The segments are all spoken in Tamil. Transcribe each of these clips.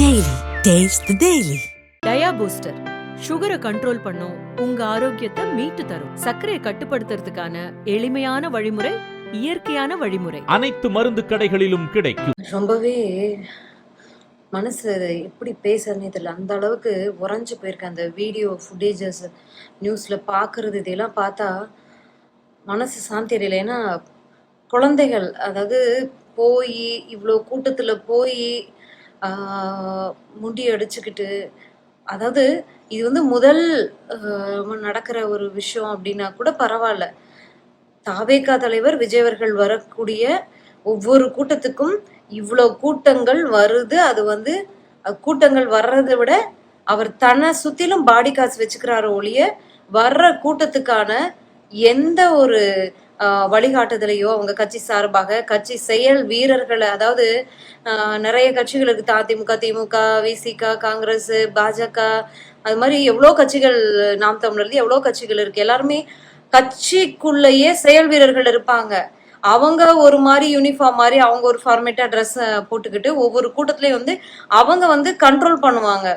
Daily. Taste the Daily. Dia booster சுகரை கண்ட்ரோல் பண்ணும் உங்க ஆரோக்கியத்தை மீட்டு தரும். சர்க்கரையை கட்டுப்படுத்துறதுக்கான எளிமையான வழிமுறை இயற்கையான வழிமுறை. அனைத்து மருந்து கடைகளிலும் கிடைக்கும். ரொம்பவே மனசு எப்படி பேசுறதுனே தெரியல. அந்த அளவுக்கு உறைஞ்சு போயிருக்கு அந்த வீடியோ ஃபுட்டேஜஸ் நியூஸில் பார்க்குறது இதெல்லாம் பார்த்தா மனசு சாந்தி அடையல. ஏன்னா குழந்தைகள் அதாவது போய் இவ்வளோ கூட்டத்தில் போய் முடி அடிச்சுக்கிட்டு அதாவது இது வந்து முதல் நடக்கிற ஒரு விஷயம் அப்படின்னா கூட பரவாயில்ல. தாவேகா தலைவர் விஜயவர்கள் வரக்கூடிய ஒவ்வொரு கூட்டத்துக்கும் இவ்வளோ கூட்டங்கள் வருது. அது வந்து கூட்டங்கள் வர்றதை விட அவர் தன்னை சுத்திலும் பாடி காசு வச்சுக்கிறாரு ஒழிய வர்ற கூட்டத்துக்கான எந்த ஒரு வழிகாட்டுதலையோ அவங்க கட்சி சார்பாக கட்சி செயல் வீரர்களை அதாவது நிறைய கட்சிகள் இருக்கு. அதிமுக திமுக விசிக காங்கிரஸ் பாஜக அது மாதிரி எவ்வளோ கட்சிகள் நாம் தமிழர்ல எவ்வளோ கட்சிகள் இருக்கு. எல்லாருமே கட்சிக்குள்ளேயே செயல் வீரர்கள் இருப்பாங்க. அவங்க ஒரு மாதிரி யூனிஃபார்ம் மாதிரி அவங்க ஒரு ஃபார்மேட்டா ட்ரெஸ் போட்டுக்கிட்டு ஒவ்வொரு கூட்டத்திலயும் வந்து அவங்க வந்து கண்ட்ரோல் பண்ணுவாங்க.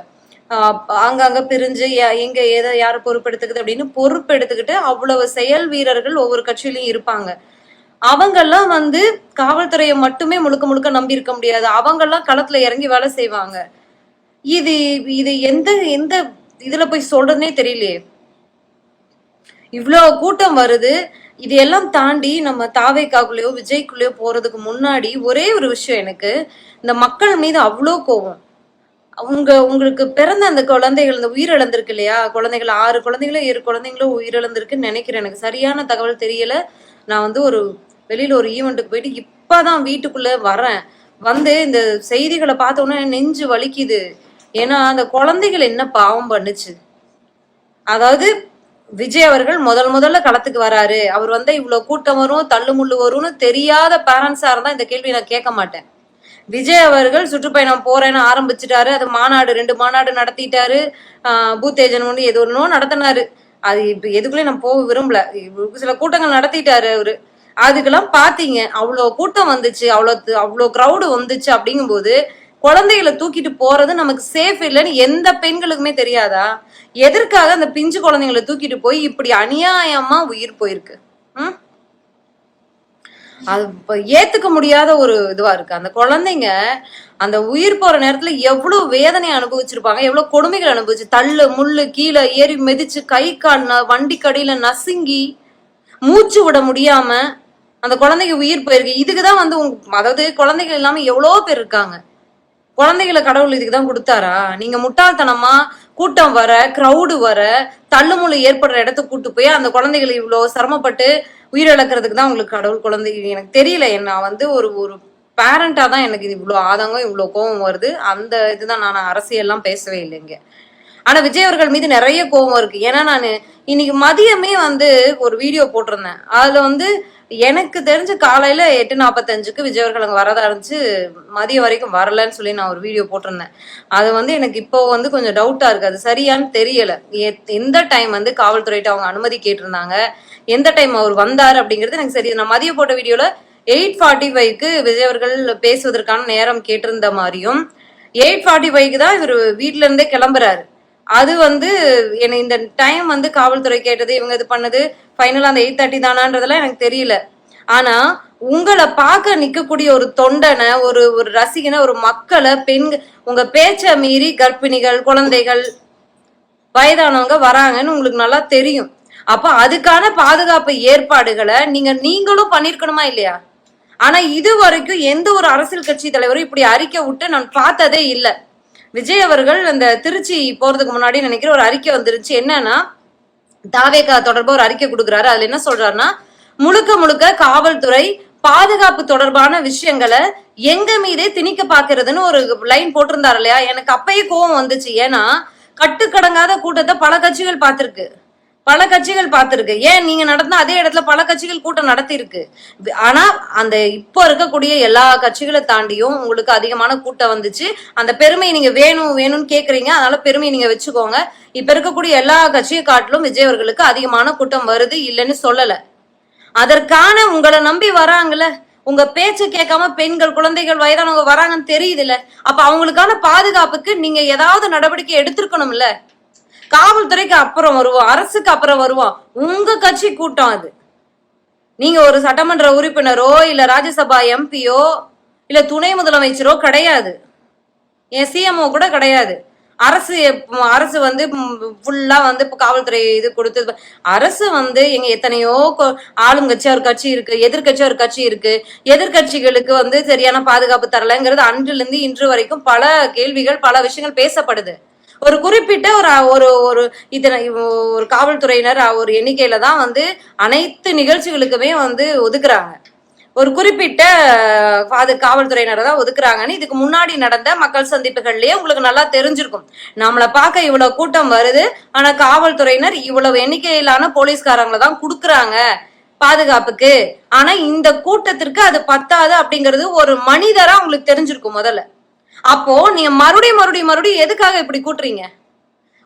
ஆங்காங்க பிரிஞ்சு யா- எங்க எதை யாரை பொறுப்பெடுத்துக்குது அப்படின்னு பொறுப்பெடுத்துக்கிட்டு அவ்வளவு செயல் வீரர்கள் ஒவ்வொரு கட்சியிலயும் இருப்பாங்க. அவங்கெல்லாம் வந்து காவல்துறையை மட்டுமே முழுக்க முழுக்க நம்பி இருக்க முடியாது. அவங்கெல்லாம் களத்துல இறங்கி வேலை செய்வாங்க. இது இது எந்த எந்த இதுல போய் சொல்றதுனே தெரியலையே. இவ்வளோ கூட்டம் வருது. இது எல்லாம் தாண்டி நம்ம தாவேக்காக்குள்ளேயோ விஜய்க்குள்ளேயோ போறதுக்கு முன்னாடி ஒரே ஒரு விஷயம் எனக்கு. இந்த மக்கள் மீது அவ்வளோ கோவம் உங்க உங்களுக்கு பிறந்த அந்த குழந்தைகள் இந்த உயிரிழந்திருக்கு இல்லையா? குழந்தைகள் ஆறு குழந்தைகளும் ஏழு குழந்தைங்களும் உயிரிழந்திருக்குன்னு நினைக்கிறேன். எனக்கு சரியான தகவல் தெரியல. நான் வந்து ஒரு வெளியில ஒரு ஈவெண்ட்டுக்கு போயிட்டு இப்பதான் வீட்டுக்குள்ள வரேன். வந்து இந்த செய்திகளை பார்த்தோன்னே நெஞ்சு வலிக்குது. ஏன்னா அந்த குழந்தைகள் என்ன பாவம் பண்ணுச்சு? அதாவது விஜய் அவர்கள் முதல் முதல்ல களத்துக்கு வராரு. அவர் வந்து இவ்வளவு கூட்டம் வரும் தள்ளு முள்ளு வரும்னு தெரியாத பேரண்ட்ஸா இருந்தா இந்த கேள்வி நான் கேட்க மாட்டேன். விஜய் அவர்கள் சுற்றுப்பயணம் போறேன்னு ஆரம்பிச்சிட்டாரு. அது மாநாடு ரெண்டு மாநாடு நடத்திட்டாரு. ஆஹ் பூத் ஒன்று எது ஒன்றும் நடத்தினாரு. அது இப்போ எதுக்குள்ளே நான் போக விரும்பல. சில கூட்டங்கள் நடத்திட்டாரு அவரு. அதுக்கெல்லாம் பாத்தீங்க அவ்வளோ கூட்டம் வந்துச்சு அவ்வளோ அவ்வளோ க்ரௌடு வந்துச்சு அப்படிங்கும்போது குழந்தைகளை தூக்கிட்டு போறது நமக்கு சேஃப் இல்லைன்னு எந்த பெண்களுக்குமே தெரியாதா? எதற்காக அந்த பிஞ்சு குழந்தைங்களை தூக்கிட்டு போய் இப்படி அநியாயமா உயிர் போயிருக்கு? ம்? அது இப்போ ஏத்துக்க முடியாத ஒரு இதுவா இருக்கு. அந்த குழந்தைங்க அந்த உயிர் போற நேரத்துல எவ்வளவு வேதனை அனுபவிச்சிருப்பாங்க எவ்வளவு கொடுமைகள் அனுபவிச்சு தள்ளு முள்ளு கீழே ஏறி மிதிச்சு கை கால் வண்டி கடையில நசுங்கி மூச்சு விட முடியாம அந்த குழந்தைங்க உயிர் போயிருக்கு. இதுக்குதான் வந்து உங்க அதாவது குழந்தைகள் இல்லாம எவ்வளோ பேர் இருக்காங்க. குழந்தைகளை கடவுள் இதுக்கு தான் கொடுத்தாரா? நீங்க முட்டாள்தனமா கூட்டம் வர க்ரௌடு வர தள்ளுமுள்ளு ஏற்படுற இடத்துக்கு கூட்டு போய் அந்த குழந்தைகளை இவ்வளோ சிரமப்பட்டு உயிரிழக்கிறதுக்கு தான் உங்களுக்கு கடவுள் குழந்தை. எனக்கு தெரியல நான் வந்து ஒரு ஒரு பேரண்டா தான் எனக்கு இது இவ்வளோ ஆதங்கம் இவ்வளோ கோபம் வருது. அந்த இதுதான் நான் அரசியல்லாம் பேசவே இல்லைங்க ஆனா விஜய் அவர்கள் மீது நிறைய கோவம் இருக்கு. ஏன்னா நான் இன்னைக்கு மதியமே வந்து ஒரு வீடியோ போட்டிருந்தேன். அதுல வந்து எனக்கு தெரிஞ்சு காலையில எட்டு நாற்பத்தஞ்சுக்கு விஜயவர்கிழங்கு வரதா இருந்துச்சு. மதியம் வரைக்கும் வரலன்னு சொல்லி நான் ஒரு வீடியோ போட்டிருந்தேன். அது வந்து எனக்கு இப்போ வந்து கொஞ்சம் டவுட்டா இருக்கு. அது சரியான்னு தெரியல. எந்த டைம் வந்து காவல்துறையிட்ட அவங்க அனுமதி கேட்டிருந்தாங்க? எந்த டைம் அவர் வந்தார் அப்படிங்கிறது எனக்கு சரி நான் மதியம் போட்ட வீடியோல எயிட் ஃபார்ட்டி ஃபைவ்க்கு விஜய் அவர்கள் பேசுவதற்கான நேரம் கேட்டிருந்த மாதிரியும் எயிட் ஃபார்ட்டி ஃபைவ்க்கு தான் இவர் வீட்ல இருந்தே கிளம்புறாரு. அது வந்து என்ன இந்த டைம் வந்து காவல்துறை கேட்டது இவங்க இது பண்ணது ஃபைனலாக அந்த எயிட் தேர்ட்டி தானான்றதெல்லாம் எனக்கு தெரியல. ஆனா உங்களை பார்க்க நிக்கக்கூடிய ஒரு தொண்டனை ஒரு ஒரு ரசிகனை ஒரு மக்களை பெண் உங்க பேச்ச மீறி கர்ப்பிணிகள் குழந்தைகள் வயதானவங்க வராங்கன்னு உங்களுக்கு நல்லா தெரியும். அப்ப அதுக்கான பாதுகாப்பு ஏற்பாடுகளை நீங்க நீங்களும் பண்ணிருக்கணுமா இல்லையா? ஆனா இது வரைக்கும் எந்த ஒரு அரசியல் கட்சி தலைவரும் இப்படி அறிக்கை விட்டு நான் பார்த்ததே இல்லை. விஜய் அவர்கள் அந்த திருச்சி போறதுக்கு முன்னாடி நினைக்கிற ஒரு அறிக்கை வந்துருச்சு. என்னன்னா தாவேகா தொடர்பா ஒரு அறிக்கை கொடுக்குறாரு. அதுல என்ன சொல்றாருன்னா முழுக்க முழுக்க காவல்துறை பாதுகாப்பு தொடர்பான விஷயங்களை எங்க மீதே திணிக்க பாக்குறதுன்னு ஒரு லைன் போட்டிருந்தாரு இல்லையா? எனக்கு அப்பயே கோவம் வந்துச்சு. ஏன்னா கட்டுக்கடங்காத கூட்டத்தை பல கட்சிகள் பார்த்திருக்கு. பல கட்சிகள் பார்த்திருக்கு. ஏன் நீங்க நடந்த அதே இடத்துல பல கட்சிகள் கூட்டம் நடத்தி இருக்கு ஆனா அந்த இப்போ இருக்கக்கூடிய எல்லா கட்சிகளை தாண்டியும் உங்களுக்கு அதிகமான கூட்டம் வந்துச்சு. அந்த பெருமையை நீங்க வேணும் வேணும்னு கேக்குறீங்க. அதனால பெருமையை நீங்க வச்சுக்கோங்க. இப்ப இருக்கக்கூடிய எல்லா கட்சியை காட்டிலும் விஜய் அவர்களுக்கு அதிகமான கூட்டம் வருது இல்லைன்னு சொல்லல. அதற்கான உங்களை நம்பி வராங்கல்ல. உங்க பேச்சு கேட்காம பெண்கள் குழந்தைகள் வயதானவங்க வராங்கன்னு தெரியுதுல்ல. அப்ப அவங்களுக்கான பாதுகாப்புக்கு நீங்க ஏதாவது நடவடிக்கை எடுத்திருக்கணும்ல. காவல்துறைக்கு அப்புறம் வருவோம் அரசுக்கு அப்புறம் வருவோம் உங்க கட்சி கூட்டம் அது. நீங்க ஒரு சட்டமன்ற உறுப்பினரோ இல்ல ராஜ்யசபா எம்பியோ இல்ல துணை முதலமைச்சரோ கிடையாது. என் சிஎம்ஓ கூட கிடையாது. அரசு அரசு வந்து ஃபுல்லா வந்து இப்ப காவல்துறை இது கொடுத்து அரசு வந்து எங்க எத்தனையோ கொ- ஆளுங்கட்சியா ஒரு கட்சி இருக்கு எதிர்கட்சியா ஒரு கட்சி இருக்கு. எதிர்க்கட்சிகளுக்கு வந்து சரியான பாதுகாப்பு தரலைங்கிறது அன்றிலிருந்து இன்று வரைக்கும் பல கேள்விகள் பல விஷயங்கள் பேசப்படுது. ஒரு குறிப்பிட்ட ஒரு ஒரு ஒரு இதனை ஒரு காவல்துறையினர் ஒரு எண்ணிக்கையில தான் வந்து அனைத்து நிகழ்ச்சிகளுக்குமே வந்து ஒதுக்குறாங்க. ஒரு குறிப்பிட்ட அது காவல்துறையினரை தான் ஒதுக்குறாங்கன்னு இதுக்கு முன்னாடி நடந்த மக்கள் சந்திப்புகள்லயே உங்களுக்கு நல்லா தெரிஞ்சிருக்கும். நம்மளை பார்க்க இவ்வளவு கூட்டம் வருது ஆனா காவல்துறையினர் இவ்வளவு எண்ணிக்கையிலான போலீஸ்காரங்களை தான் கொடுக்குறாங்க பாதுகாப்புக்கு. ஆனா இந்த கூட்டத்திற்கு அது பத்தாது அப்படிங்கிறது ஒரு மனிதரா உங்களுக்கு தெரிஞ்சிருக்கும் முதல்ல. அப்போ நீங்க மறுபடியும் மறுபடியும் மறுபடியும் எதுக்காக இப்படி கூட்டுறீங்க?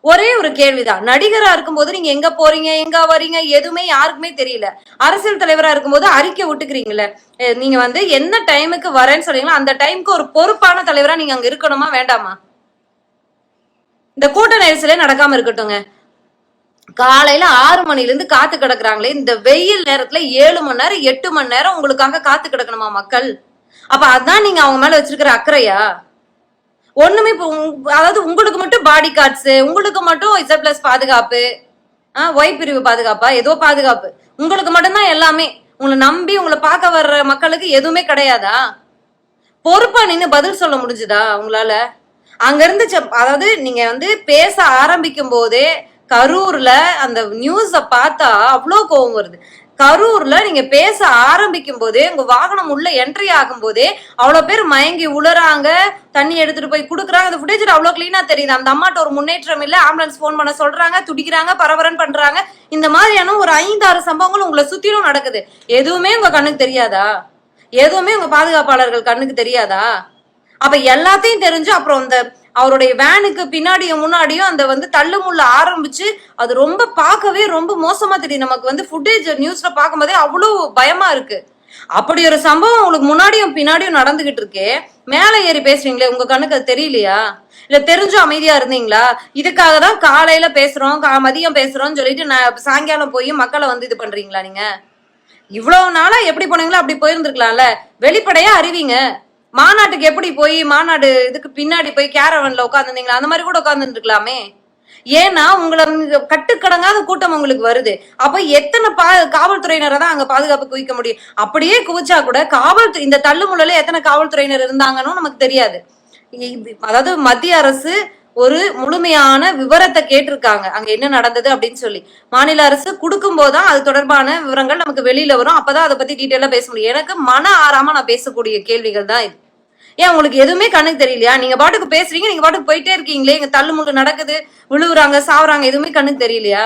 ஒரே ஒரு கேள்விதான். நடிகரா இருக்கும்போது நீங்க எங்க போறீங்க எங்க வரீங்க எதுவுமே யாருக்குமே தெரியல. அரசியல் தலைவரா இருக்கும்போது அறிக்கை விட்டுக்கிறீங்களே நீங்க வந்து என்ன டைமுக்கு வரேன்னு சொல்றீங்களோ அந்த டைமுக்கு ஒரு பொறுப்பான தலைவரா நீங்க அங்க இருக்கணுமா வேண்டாமா? இந்த கூட்ட நெரிசலே நடக்காம இருக்கட்டுங்க காலையில ஆறு மணில இருந்து காத்து கிடக்குறாங்களே இந்த வெயில் நேரத்துல ஏழு மணி நேரம் எட்டு மணி நேரம் உங்களுக்காக காத்து கிடக்கணுமா மக்கள்? அப்ப அதான் நீங்க அவங்க மேல வச்சிருக்கிற அக்கறையா? ஒண்ணுமே அதாவது உங்களுக்கு மட்டும் பாடி கார்ட்ஸ் உங்களுக்கு மட்டும் இசட் பிளஸ் பாதுகாப்பு ஆ ஒய் பிரிவு பாதுகாப்பா? ஏதோ பாதுகாப்பு. உங்களுக்கு மட்டும்தான் எல்லாமே. உங்களை நம்பி உங்களை பார்க்க வர்ற மக்களுக்கு எதுவுமே கிடையாதா? பொறுப்பா நின்று பதில் சொல்ல முடிஞ்சுதா உங்களால? அங்க இருந்து அதாவது நீங்க வந்து பேச ஆரம்பிக்கும் போதே கரூர்ல அந்த நியூஸ பார்த்தா அவ்வளோ கோவம் வருது. கரூர்ல நீங்க பேச ஆரம்பிக்கும் போதே உங்க வாகனம் உள்ள என்ட்ரி ஆகும் போதே அவ்வளவு பேர் மயங்கி உளறாங்க. தண்ணி எடுத்துட்டு போய் கொடுக்குறாங்க. அந்த ஃபுட்டேஜ் அவ்வளவு கிளீனா தெரியுது. அந்த அம்மாட்ட ஒரு முன்னேற்றம் இல்ல. ஆம்புலன்ஸ் ஃபோன் பண்ண சொல்றாங்க துடிக்கிறாங்க பரபரன் பண்றாங்க. இந்த மாதிரியான ஒரு ஐந்தாறு சம்பவங்கள் உங்களை சுத்திலும் நடக்குது. எதுவுமே உங்க கண்ணுக்கு தெரியாதா? எதுவுமே உங்க பாதுகாப்பாளர்கள் கண்ணுக்கு தெரியாதா? அப்ப எல்லாத்தையும் தெரிஞ்சு அப்புறம் அந்த அவருடைய வேனுக்கு பின்னாடியும் முன்னாடியும் அந்த வந்து தள்ளுமுள்ள ஆரம்பிச்சு அது ரொம்ப பார்க்கவே ரொம்ப மோசமா தெரியும் நமக்கு வந்து ஃபுட்டேஜ் நியூஸ்ல பார்க்கும்போதே அவ்வளவு பயமா இருக்கு. அப்படி ஒரு சம்பவம் உங்களுக்கு முன்னாடியும் பின்னாடியும் நடந்துகிட்டு இருக்கே. மேலே ஏறி பேசுறீங்களே உங்க கண்ணுக்கு அது தெரியலையா? இல்ல தெரிஞ்சும் அமைதியா இருந்தீங்களா? இதுக்காக தான் காலையில பேசுறோம் கா- மதியம் பேசுறோம்னு சொல்லிட்டு நான் சாயங்காலம் போய் மக்களை வந்து இது பண்றீங்களா நீங்க? இவ்வளவு நாளா எப்படி போனீங்களோ அப்படி போயிருந்துருக்கலாம்ல. வெளிப்படையா அறிவிங்க. மாநாட்டுக்கு எப்படி போய் மாநாடு இதுக்கு பின்னாடி போய் கேரவன்ல உட்காந்துருந்தீங்களா அந்த மாதிரி கூட உட்காந்துருக்கலாமே ஏன்னா உங்களை கட்டுக்கடங்காத கூட்டம் உங்களுக்கு வருது. அப்ப எத்தனை பா காவல்துறையினரை தான் அங்க பாதுகாப்பு குவிக்க முடியும்? அப்படியே குவிச்சா கூட காவல்துறை இந்த தள்ளுமுள்ள எத்தனை காவல்துறையினர் இருந்தாங்கன்னு நமக்கு தெரியாது. அதாவது மத்திய அரசு ஒரு முழுமையான விவரத்தை கேட்டிருக்காங்க. அங்க என்ன நடந்தது அப்படின்னு சொல்லி. மாநில அரசு கொடுக்கும் போதுதான் அது தொடர்பான விவரங்கள் நமக்கு வெளியில வரும். அப்பதான் அதை பத்தி டீட்டெயிலா பேச முடியும். எனக்கு மன ஆறாம நான் பேசக்கூடிய கேள்விகள் தான் இது. ஏன் உங்களுக்கு எதுவுமே கண்ணுக்கு தெரியலையா? நீங்க பாட்டுக்கு பேசுறீங்க நீங்க பாட்டுக்கு போயிட்டே இருக்கீங்களே இங்க தள்ளுமுள்ளு நடக்குது விழுவுறாங்க சாவுறாங்க எதுவுமே கண்ணுக்கு தெரியலையா?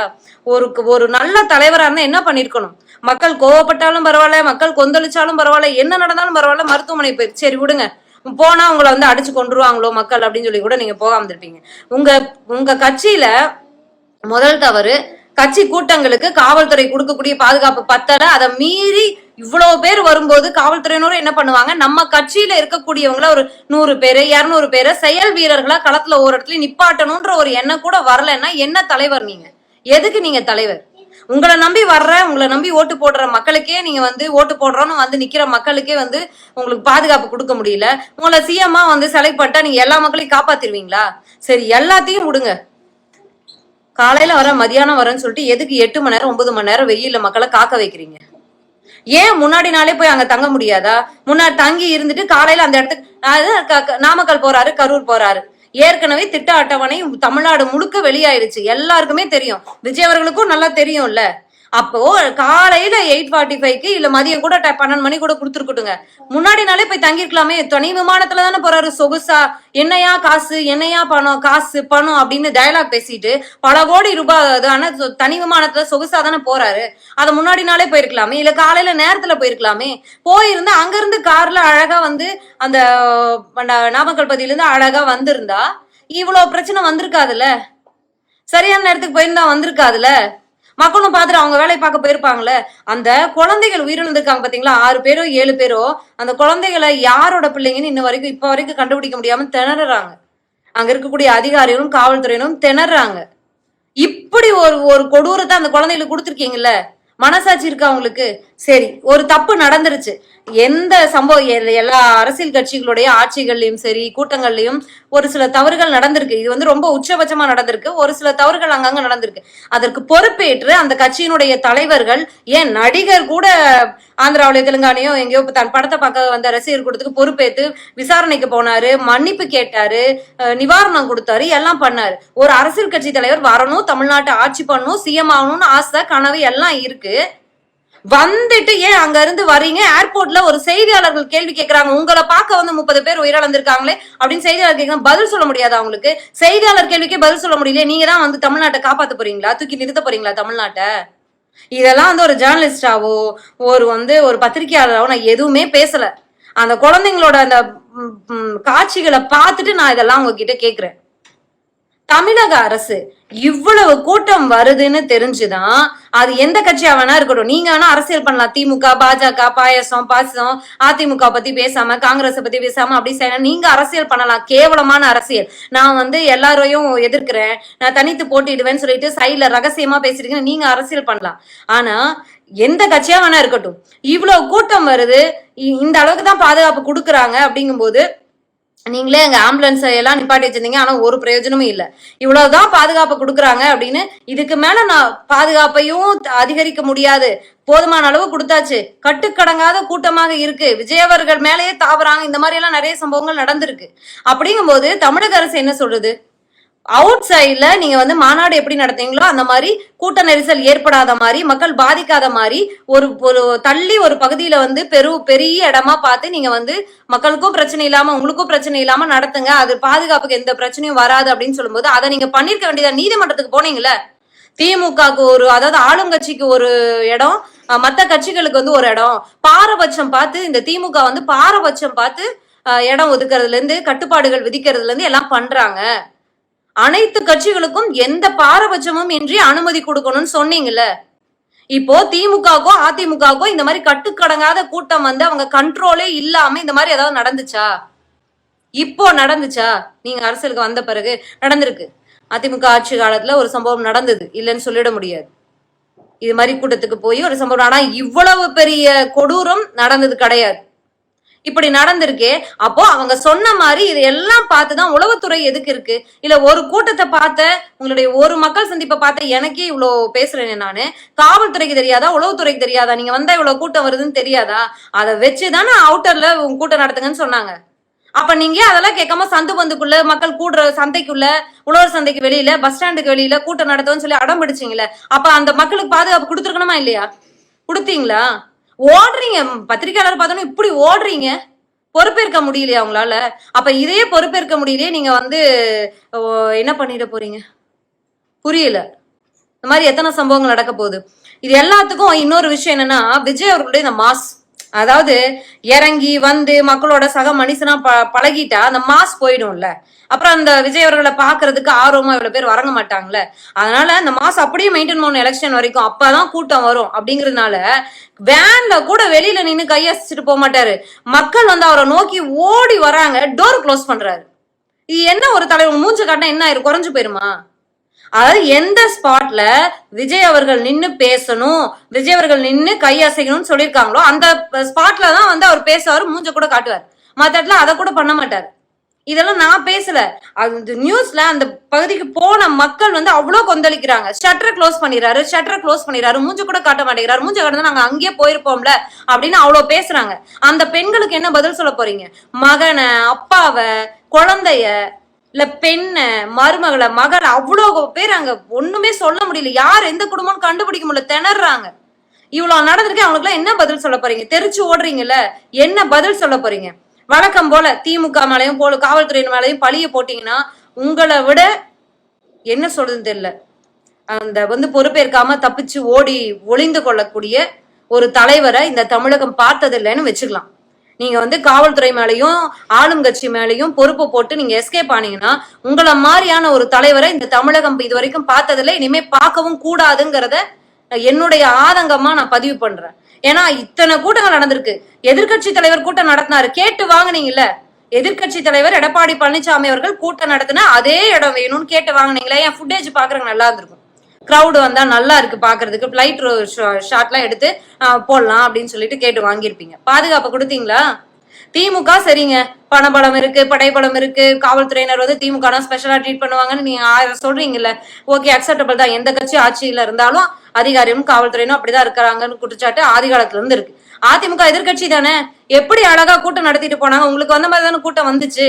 ஒரு ஒரு நல்ல தலைவரா இருந்தா என்ன பண்ணிருக்கணும்? மக்கள் கோவப்பட்டாலும் பரவாயில்ல மக்கள் கொந்தளிச்சாலும் பரவாயில்ல என்ன நடந்தாலும் பரவாயில்ல மருத்துவமனை போய் சரி விடுங்க. போனா உங்களை வந்து அடிச்சு கொண்டுருவாங்களோ மக்கள் அப்படின்னு சொல்லி கூட நீங்க போகாம இருப்பீங்க உங்க உங்க கட்சியில முதல் தவறு கட்சி கூட்டங்களுக்கு காவல்துறை கொடுக்கக்கூடிய பாதுகாப்பு பத்தல. அதை மீறி இவ்வளவு பேர் வரும்போது காவல்துறையினரும் என்ன பண்ணுவாங்க? நம்ம கட்சியில இருக்கக்கூடியவங்கள ஒரு நூறு பேரு இருநூறு பேரு செயல் வீரர்களா களத்துல ஒரு இடத்துல நிப்பாட்டணும்ன்ற ஒரு எண்ணம் கூட வரலைன்னா என்ன தலைவர் நீங்க? எதுக்கு நீங்க தலைவர்? உங்களை நம்பி வர்ற உங்களை நம்பி ஓட்டு போடுற மக்களுக்கே நீங்க வந்து ஓட்டு போடுறோன்னு வந்து நிக்கிற மக்களுக்கே வந்து உங்களுக்கு பாதுகாப்பு கொடுக்க முடியல. உங்களை சிஎம்மா வந்து செலக்ட் பண்ணிட்டா நீங்க எல்லா மக்களையும் காப்பாத்திருவீங்களா? சரி எல்லாத்தையும் விடுங்க. காலையில வர மதியானம் வரேன்னு சொல்லிட்டு எதுக்கு எட்டு மணி நேரம் ஒன்பது மணி நேரம் வெயில மக்களை காக்க வைக்கிறீங்க? ஏன் முன்னாடி நாளே போய் அங்க தங்க முடியாதா? முன்னாடி தங்கி இருந்துட்டு காலையில அந்த இடத்துக்கு க- க- நாமக்கல் போறாரு கரூர் போறாரு. ஏற்கனவே திட்ட அட்டவணை தமிழ்நாடு முழுக்க வெளியாயிருச்சு. எல்லாருக்குமே தெரியும். விஜய் அவர்களுக்கும் நல்லா தெரியும்ல. அப்போ காலையில எயிட் ஃபார்ட்டி ஃபைவ்க்கு இல்ல மதியம் கூட ட- பன்னெண்டு மணி கூட கொடுத்துருக்கட்டுங்க. முன்னாடி நாளே போய் தங்கிருக்கலாமே தனி விமானத்துல தானே போறாரு. சொகுசா என்னையா காசு என்னையா பணம் காசு பணம் அப்படின்னு டயலாக் பேசிட்டு பல கோடி ரூபாய் ஆனா தனி விமானத்துல சொகுசா தானே போறாரு. அதை முன்னாடி நாளே போயிருக்கலாமே. இல்ல காலையில நேரத்துல போயிருக்கலாமே. போயிருந்து அங்க இருந்து கார்ல அழகா வந்து அந்த நாமக்கல் பதியில அழகா வந்திருந்தா இவ்வளவு பிரச்சனை வந்திருக்காதுல்ல? சரியான நேரத்துக்கு போயிருந்தா வந்திருக்காதுல்ல? மக்களும் பார்த்துட்டு அவங்க வேலையை பார்க்க போயிருப்பாங்களே அந்த குழந்தைகள் உயிரிழந்திருக்காங்க பாத்தீங்களா? ஆறு பேரோ ஏழு பேரோ அந்த குழந்தைகளை யாரோட பிள்ளைங்கன்னு இன்ன வரைக்கும் இப்ப வரைக்கும் கண்டுபிடிக்க முடியாம திணறாங்க. அங்க இருக்கக்கூடிய அதிகாரிகளும் காவல்துறையினரும் திணறாங்க. இப்படி ஒரு ஒரு கொடூரத்தை அந்த குழந்தைகளுக்கு கொடுத்துருக்கீங்கல்ல? மனசாட்சி இருக்கா அவங்களுக்கு சரி ஒரு தப்பு நடந்துருச்சு. எந்த சம்பவம்? எல்லா அரசியல் கட்சிகளுடைய ஆட்சிகள்லயும் சரி கூட்டங்கள்லயும் ஒரு சில தவறுகள் நடந்திருக்கு. இது வந்து ரொம்ப உச்சபட்சமா நடந்திருக்கு. ஒரு சில தவறுகள் அங்கங்க நடந்திருக்கு. அதற்கு பொறுப்பேற்று அந்த கட்சியினுடைய தலைவர்கள் ஏன் நடிகர் கூட ஆந்திராவில தெலுங்கானையோ எங்கேயோ தன் படத்தை பார்க்க வந்த ரசிகர் கூட்டத்துக்கு பொறுப்பேற்று விசாரணைக்கு போனாரு மன்னிப்பு கேட்டாரு நிவாரணம் கொடுத்தாரு எல்லாம் பண்ணாரு. ஒரு அரசியல் கட்சி தலைவர் வரணும் தமிழ்நாட்டை ஆட்சி பண்ணணும் சிஎம் ஆகணும்னு ஆசை கனவு எல்லாம் இருக்கு. வந்துட்டு ஏன் அங்க இருந்து வரீங்க? ஏர்போர்ட்ல ஒரு செய்தியாளர்கள் கேள்வி கேட்கறாங்க உங்களை பார்க்க வந்து முப்பது பேர் உயிரிழந்திருக்காங்களே அப்படின்னு செய்தியாளர் கேட்க பதில் சொல்ல முடியாது அவங்களுக்கு செய்தியாளர் கேள்விக்கே பதில் சொல்ல முடியல நீங்க தான் வந்து தமிழ்நாட்டை காப்பாத்த போறீங்களா? தூக்கி நிறுத்த போறீங்களா தமிழ்நாட்டை? இதெல்லாம் வந்து ஒரு ஜேர்னலிஸ்டாவோ ஒரு வந்து ஒரு பத்திரிகையாளராவோ நான் எதுவுமே பேசல. அந்த குழந்தைங்களோட அந்த காட்சிகளை பார்த்துட்டு நான் இதெல்லாம் உங்ககிட்ட கேக்குறேன். தமிழக அரசு இவ்வளவு கூட்டம் வருதுன்னு தெரிஞ்சுதான் அது எந்த கட்சியா வேணா இருக்கட்டும். நீங்க வேணா அரசியல் பண்ணலாம். திமுக பாஜக பாயசம் பாசம் அதிமுக பத்தி பேசாம காங்கிரஸ் பத்தி பேசாம அப்படி செய்யலாம் நீங்க அரசியல் பண்ணலாம். கேவலமான அரசியல். நான் வந்து எல்லாரையும் எதிர்க்கிறேன். நான் தனித்து போட்டிடுவேன்னு சொல்லிட்டு சைட்ல ரகசியமா பேசிருக்கீங்க நீங்க அரசியல் பண்ணலாம். ஆனா எந்த கட்சியா வேணா இருக்கட்டும். இவ்வளவு கூட்டம் வருது. இ- இந்த அளவுக்கு தான் பாதுகாப்பு கொடுக்குறாங்க அப்படிங்கும்போது நீங்களே எங்க ஆம்புலன்ஸ் எல்லாம் நிப்பாட்டி வச்சிருந்தீங்க. ஆனா ஒரு பிரயோஜனமும் இல்ல. இவ்வளவுதான் பாதுகாப்பு கொடுக்குறாங்க அப்படின்னு இதுக்கு மேல நான் பாதுகாப்பையும் த- அதிகரிக்க முடியாது. போதுமான அளவு கொடுத்தாச்சு. கட்டுக்கடங்காத கூட்டமாக இருக்கு. விஜயவர்கள் மேலேயே தாவறாங்க. இந்த மாதிரி எல்லாம் நிறைய சம்பவங்கள் நடந்திருக்கு. அப்படிங்கும்போது தமிழக அரசு என்ன சொல்றது? அவுட் சைட்ல நீங்க வந்து மாநாடு எப்படி நடத்தீங்களோ அந்த மாதிரி கூட்ட நெரிசல் ஏற்படாத மாதிரி மக்கள் பாதிக்காத மாதிரி ஒரு ஒரு தள்ளி ஒரு பகுதியில வந்து பெரு பெரிய இடமா பார்த்து நீங்க வந்து மக்களுக்கும் பிரச்சனை இல்லாம உங்களுக்கும் பிரச்சனை இல்லாம நடத்துங்க. அது பாதுகாப்புக்கு எந்த பிரச்சனையும் வராது அப்படின்னு சொல்லும்போது அதை நீங்க பண்ணிருக்க வேண்டியதா? நீதிமன்றத்துக்கு போனீங்கல்ல? திமுகவுக்கு ஒரு அதாவது ஆளுங்கட்சிக்கு ஒரு இடம் மற்ற மத்த கட்சிகளுக்கு வந்து ஒரு இடம். பாரபட்சம் பார்த்து இந்த திமுக வந்து பாரபட்சம் பார்த்து இடம் ஒதுக்குறதுல இருந்து கட்டுப்பாடுகள் விதிக்கிறதுல இருந்து எல்லாம் பண்றாங்க. அனைத்து கட்சிகளுக்கும் எந்த பாரபட்சமும் இன்றி அனுமதி கொடுக்கணும்னு சொன்னீங்கல்ல? இப்போ திமுகவோ அதிமுகவோ இந்த மாதிரி கட்டுக்கடங்காத கூட்டம் வந்து அவங்க கண்ட்ரோலே இல்லாம இந்த மாதிரி ஏதாவது நடந்துச்சா? இப்போ நடந்துச்சா? நீங்க அரசியலுக்கு வந்த பிறகு நடந்திருக்கு. அதிமுக ஆட்சி காலத்துல ஒரு சம்பவம் நடந்தது. இல்லைன்னு சொல்லிட முடியாது. இது மாதிரி கூட்டத்துக்கு போய் ஒரு சம்பவம். ஆனா இவ்வளவு பெரிய கொடூரம் நடந்தது கிடையாது. இப்படி நடந்திருக்கே. அப்போ அவங்க சொன்ன மாதிரி இது எல்லாம் பார்த்துதான் உளவுத்துறை எதுக்கு இருக்கு? இல்ல ஒரு கூட்டத்தை பார்த்த உங்களுடைய ஒரு மக்கள் சந்திப்பை பார்த்த எனக்கே இவ்வளோ பேசுறேன் நானு. காவல்துறைக்கு தெரியாதா? உளவுத்துறைக்கு தெரியாதா? நீங்க வந்தா இவ்வளவு கூட்டம் வருதுன்னு தெரியாதா? அதை வச்சுதானே அவுட்டர்ல உங்க கூட்டம் நடத்துங்கன்னு சொன்னாங்க. அப்ப நீங்க அதெல்லாம் கேட்காம சந்து பந்துக்குள்ள மக்கள் கூடுற சந்தைக்குள்ள உழவர் சந்தைக்கு வெளியில பஸ் ஸ்டாண்டுக்கு வெளியில கூட்டம் நடத்துவோம்னு சொல்லி அடம் பிடிச்சிங்களே அப்ப அந்த மக்களுக்கு பாதுகாப்பு கொடுத்துருக்கணுமா இல்லையா? கொடுத்தீங்களா? ஓடுறீங்க. பத்திரிக்கையாளர் பார்த்தோன்னா இப்படி ஓடுறீங்க. பொறுப்பேற்க முடியலையா உங்களால? அப்ப இதையே பொறுப்பேற்க முடியலையே நீங்க வந்து என்ன பண்ணிட போறீங்க? புரியல. இந்த மாதிரி எத்தனை சம்பவங்கள் நடக்க போகுது. இது எல்லாத்துக்கும் இன்னொரு விஷயம் என்னன்னா விஜய் அவர்களுடைய இந்த மாஸ் அதாவது இறங்கி வந்து மக்களோட சக மனுஷனா ப பழகிட்டா அந்த மாஸ் போயிடும்ல. அப்புறம் அந்த விஜய் அவர்களை பாக்குறதுக்கு ஆர்வமா இவ்வளவு பேர் வரங்க மாட்டாங்கல்ல அதனால அந்த மாசம் அப்படியே மெயின்டைன் பண்ணணும் எலெக்ஷன் வரைக்கும். அப்பதான் கூட்டம் வரும் அப்படிங்கறதுனால வேன்ல கூட வெளியில நின்னு கையசிச்சுட்டு போக மாட்டாரு. மக்கள் வந்து அவரை நோக்கி ஓடி வராங்க. டோர் க்ளோஸ் பண்றாரு. இது என்ன ஒரு தலைவர் மூஞ்ச காட்டினா என்ன ஆயிரும்? குறைஞ்சு போயிருமா? அதாவது எந்த ஸ்பாட்ல விஜய் அவர்கள் நின்னு பேசணும் விஜய் அவர்கள் நின்னு கை அசைக்கணும்னு சொல்லியிருக்காங்களோ அந்த ஸ்பாட்ல தான் வந்து அவர் பேசுவாரு மூஞ்ச கூட காட்டுவார். மத்த இடத்துல அதை கூட பண்ண மாட்டார். இதெல்லாம் நான் பேசல. அந்த நியூஸ்ல அந்த பகுதிக்கு போன மக்கள் வந்து அவ்வளவு கொந்தளிக்கிறாங்க. ஷட்டரை க்ளோஸ் பண்ணிடுறாரு ஷட்டரை க்ளோஸ் பண்ணிடுறாரு மூஞ்ச கூட காட்ட மாட்டேங்கிறாரு மூஞ்ச கடந்து நாங்க அங்கேயே போயிருப்போம்ல அப்படின்னு அவ்வளவு பேசுறாங்க. அந்த பெண்களுக்கு என்ன பதில் சொல்ல போறீங்க? மகனை அப்பாவை குழந்தைய இல்ல பெண்ண மருமகளை மகள் அவ்வளோ பேர் அங்க ஒண்ணுமே சொல்ல முடியல. யார் எந்த குடும்பம்னு கண்டுபிடிக்க முடியல. திணறாங்க. இவ்வளவு நடந்திருக்கு. அவங்களுக்குலாம் என்ன பதில் சொல்ல போறீங்க? தெரிச்சு ஓடுறீங்கல்ல. என்ன பதில் சொல்ல போறீங்க? வழக்கம் போல திமுக மேலையும் போல காவல்துறையின் மேலையும் பழிய போட்டீங்கன்னா உங்களை விட என்ன சொல்றதுன்னு தெரியல. அந்த வந்து பொறுப்பேற்காம தப்பிச்சு ஓடி ஒளிந்து கொள்ளக்கூடிய ஒரு தலைவரை இந்த தமிழகம் பார்த்ததில்லைன்னு வச்சுக்கலாம். நீங்க வந்து காவல்துறை மேலையும் ஆளுங்கட்சி மேலையும் பொறுப்பு போட்டு நீங்க எஸ்கேப் ஆனீங்கன்னா உங்களை மாதிரியான ஒரு தலைவரை இந்த தமிழகம் இது வரைக்கும் பார்த்ததில்லை இனிமே பார்க்கவும் கூடாதுங்கிறத என்னுடைய ஆதங்கமா நான் பதிவு பண்றேன். ஏன்னா இத்தனை கூட்டங்கள் நடந்திருக்கு. எதிர்க்கட்சி தலைவர் கூட்டம் நடத்தினாரு. கேட்டு வாங்கினீங்கல்ல? எதிர்க்கட்சி தலைவர் எடப்பாடி பழனிசாமி அவர்கள் கூட்டம் நடத்தினா அதே இடம் வேணும்னு கேட்டு வாங்குனீங்களா? என் ஃபுட்டேஜ் பாக்குறதுக்கு நல்லா இருந்திருக்கும். க்ரௌடு வந்தா நல்லா இருக்கு பாக்குறதுக்கு. ஃபிளைட் ஷாட்லாம் எடுத்து போடலாம் அப்படின்னு சொல்லிட்டு கேட்டு வாங்கியிருப்பீங்க. பாதுகாப்பு கொடுத்தீங்களா? திமுக சரிங்க. பணபலம் இருக்கு படைபலம் இருக்கு. காவல்துறையினர் வந்து திமுக ஸ்பெஷலா ட்ரீட் பண்ணுவாங்கன்னு நீங்க சொல்றீங்கல்ல. ஓகே அக்செப்டபிள் தான். எந்த கட்சி ஆட்சியில இருந்தாலும் அதிகாரியும் காவல்துறையினும் அப்படிதான் இருக்கிறாங்கன்னு குற்றச்சாட்டு ஆதிகாலத்துல இருந்து இருக்கு. அதிமுக எதிர்க்கட்சி தானே? எப்படி அழகா கூட்டம் நடத்திட்டு போனாங்க? உங்களுக்கு வந்த மாதிரி தானே கூட்டம் வந்துச்சு?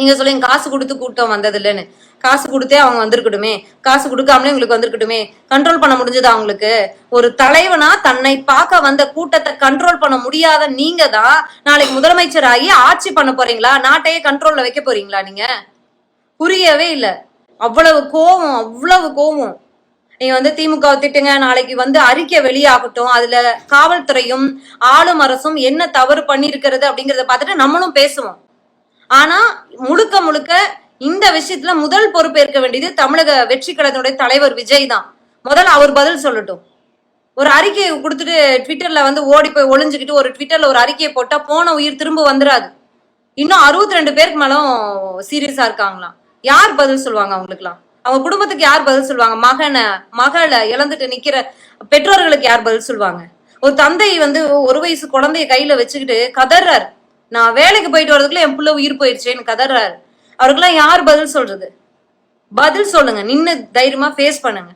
நீங்க சொல்லுங்க காசு கொடுத்து கூட்டம் வந்தது இல்லைன்னு காசு கொடுத்தே அவங்க வந்திருக்கட்டுமே. காசு கொடுக்காமலே உங்களுக்கு வந்திருக்கட்டுமே. கண்ட்ரோல் பண்ண முடிஞ்சதா அவங்களுக்கு ஒரு தலைவனா தன்னை பார்க்க வந்த கூட்டத்தை கண்ட்ரோல் பண்ண முடியாத நீங்க தான் நாளைக்கு முதலமைச்சர் ஆகி ஆட்சி பண்ண போறீங்களா? நாட்டையே கண்ட்ரோல்ல வைக்க போறீங்களா நீங்க? புரியவே இல்லை. அவ்வளவு கோவம் அவ்வளவு கோவம். நீங்க வந்து திமுக திட்டுங்க நாளைக்கு வந்து அறிக்கை வெளியாகட்டும். அதுல காவல்துறையும் ஆளும் அரசும் என்ன தவறு பண்ணிருக்கிறது அப்படிங்கறத பார்த்துட்டு நம்மளும் பேசுவோம். ஆனா முழுக்க முழுக்க இந்த விஷயத்துல முதல் பொறுப்பேற்க வேண்டியது தமிழக வெற்றி கழகத்தினுடைய தலைவர் விஜய் தான். முதல்ல அவர் பதில் சொல்லட்டும். ஒரு அறிக்கையை கொடுத்துட்டு ட்விட்டர்ல வந்து ஓடி போய் ஒளிஞ்சுக்கிட்டு ஒரு ட்விட்டர்ல ஒரு அறிக்கையை போட்டா போன உயிர் திரும்ப வந்துராது. இன்னும் அறுபத்தி ரெண்டு பேருக்கு மேலும் சீரியஸா இருக்காங்களாம். யார் பதில் சொல்லுவாங்க அவங்களுக்குலாம் அவங்க குடும்பத்துக்கு யார் பதில் சொல்லுவாங்க? மகனை மகளை இழந்துட்டு நிக்கிற பெற்றோர்களுக்கு யார் பதில் சொல்லுவாங்க? ஒரு தந்தை வந்து ஒரு வயசு குழந்தைய கையில வச்சுக்கிட்டு கதறாரு நான் வேலைக்கு போயிட்டு வரதுக்குள்ள என் புள்ள உயிர் போயிடுச்சேன்னு கதறாரு. அவருக்கெல்லாம் யார் பதில் சொல்றது? பதில் சொல்லுங்க. நின்னு தைரியமா ஃபேஸ் பண்ணுங்க.